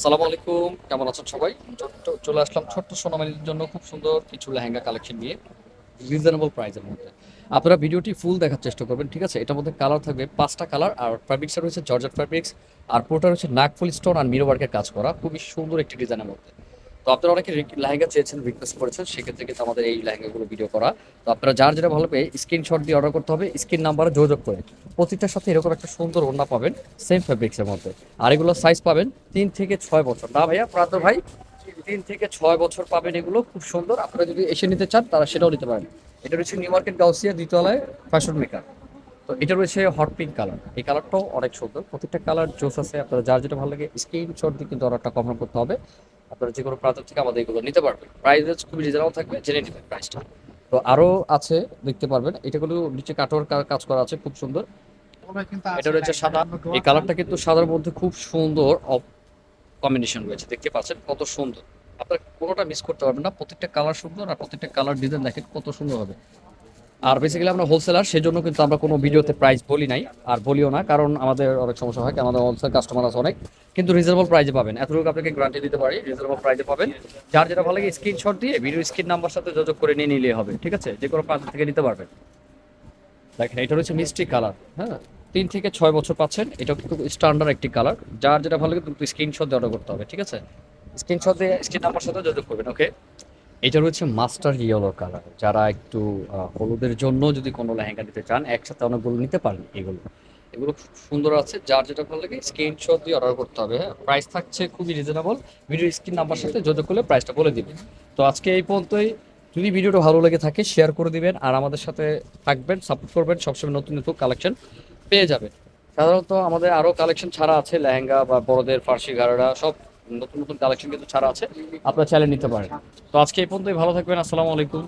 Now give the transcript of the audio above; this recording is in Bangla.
আসসালামু আলাইকুম। কেমন আছেন সবাই? ছোট্ট চলে আসলাম ছোট্ট সোনামালির জন্য খুব সুন্দর কিছু লেহেঙ্গা কালেকশন নিয়ে রিজনেবল প্রাইসের মধ্যে। আপনারা ভিডিওটি ফুল দেখার চেষ্টা করবেন, ঠিক আছে? এটার মধ্যে কালার থাকবে পাঁচটা কালার, আর ফ্যাব্রিক্সটা রয়েছে জর্জেট ফ্যাব্রিক্স আর পুরোটা রয়েছে নাকফুল স্টোন আর মিরো ওয়ার্কের কাজ করা। খুবই সুন্দর একটি ডিজাইনের মধ্যে। তো আপনারা অনেকে লেহেঙ্গা চেয়েছেন রিকোয়েস্ট করেছেন, সেক্ষেত্রে কিন্তু আমাদের এই লেহেঙ্গাগুলো ভিডিও করা। তো আপনারা যার যেটা ভালো পেয়ে স্ক্রিনশট দিয়ে অর্ডার করতে হবে স্ক্রিন নাম্বারে যোগাযোগ করে। প্রতিটার সাথে এরকম একটা সুন্দর ওড়না পাবেন সেম ফ্যাব্রিক্সের মধ্যে। আর এগুলো সাইজ পাবেন তিন থেকে ছয় বছর। না ভাইয়া প্রান্ত ভাই, তিন থেকে ছয় বছর পাবেন এগুলো, খুব সুন্দর। আপনারা যদি এসে নিতে চান, তারা সেটাও নিতে পারেন। এটা রয়েছে নিউ মার্কেট গাউসিয়া দ্বিতলায় ফ্যাশন মেকার তো এটা রয়েছে হট পিঙ্ক কালার এই কালারটাও অনেক সুন্দর। প্রত্যেকটা কালার জোস আছে। আপনারা যার যেটা ভালো লাগে স্ক্রিনশট দিয়ে কিন্তু অর্ডারটা কনফার্ম করতে হবে। আপনারা যে কোনো প্রান্ত থেকে আমাদের এগুলো নিতে পারবেন। প্রাইস খুবই রিজনেবল থাকবে, জেনে নেবেন প্রাইসটা তো আরও আছে, দেখতে পারবেন। এটাগুলো নিচে কাটোর কাজ করা আছে, খুব সুন্দর। এটা রয়েছে সাদা। এই কালারটা কিন্তু সাদার মধ্যে খুব সুন্দর কম্বিনেশন রয়েছে, দেখতে পাচ্ছেন? কত সুন্দর। আপনারা কোনোটা মিস করতে পারবেন না। প্রত্যেকটা কালার সুন্দর আর প্রত্যেকটা কালার ডিজাইন দেখেন কত সুন্দর হবে। আর বেসিক্যালি আমরা হোলসেলার সেই জন্য কিন্তু আমরা কোনো ভিডিওতে প্রাইস বলি নাই, আর বলিও না, কারণ আমাদের অনেক সমস্যা হয়, আমাদের হোলসেল কাস্টমার আছে অনেক, কিন্তু রিজনেবল প্রাইসে পাবেন। এতটুকু আপনাকে গ্যারান্টি দিতে পারি রিজনেবল প্রাইজে পাবেন। যার যেটা ভালো লাগে স্ক্রিনশট দিয়ে ভিডিও স্ক্রিন নাম্বার সাথে যোগাযোগ করে নিয়ে নিলে হবে, ঠিক আছে? যে কোনো পাঁচ থেকে নিতে পারবেন। দেখেন, এটা হচ্ছে মিষ্টি কালার হ্যাঁ? তিন থেকে ছয় বছর পাচ্ছেন, এটা কিন্তু স্ট্যান্ডার্ড একটি কালার যার যেটা ভালো লাগে, কিন্তু স্ক্রিনশট দিয়ে অর্ডার করতে হবে, ঠিক আছে? স্ক্রিনশট দিয়ে স্ক্রিন নাম্বার সাথে যোগাযোগ করবেন ওকে এটা হচ্ছে মাস্টার ইয়েলো কালার। যারা একটু হলুদের জন্য যদি কোনো লেহেঙ্গা নিতে চান, একসাথে অনেকগুলো নিতে পারেন এগুলো। এগুলো খুব সুন্দর আছে, যার যেটা ভালো লাগে স্ক্রিনশট দিয়ে অর্ডার করতে হবে হ্যাঁ। প্রাইস থাকছে খুবই রিজনেবল ভিডিও স্ক্রিন নাম্বার সাথে যোগাযোগ করলে প্রাইসটা বলে দিবেন। তো আজকে এই পর্যন্তই। যদি ভিডিওটা ভালো লেগে থাকে শেয়ার করে দিবেন আর আমাদের সাথে থাকবেন সাপোর্ট করবেন, সবসময় নতুন নতুন কালেকশন পেয়ে যাবেন। সাধারণত আমাদের আরও কালেকশন ছাড়া আছে, লেহেঙ্গা বা বড়দের ফার্সি গাড়া সব নতুন নতুন কালেকশন কিন্তু ছাড়া আছে। আপনারা চ্যালেঞ্জ নিতে পারেন। তো আজকে এই পর্যন্তই। ভালো থাকবেন। আসসালামু আলাইকুম।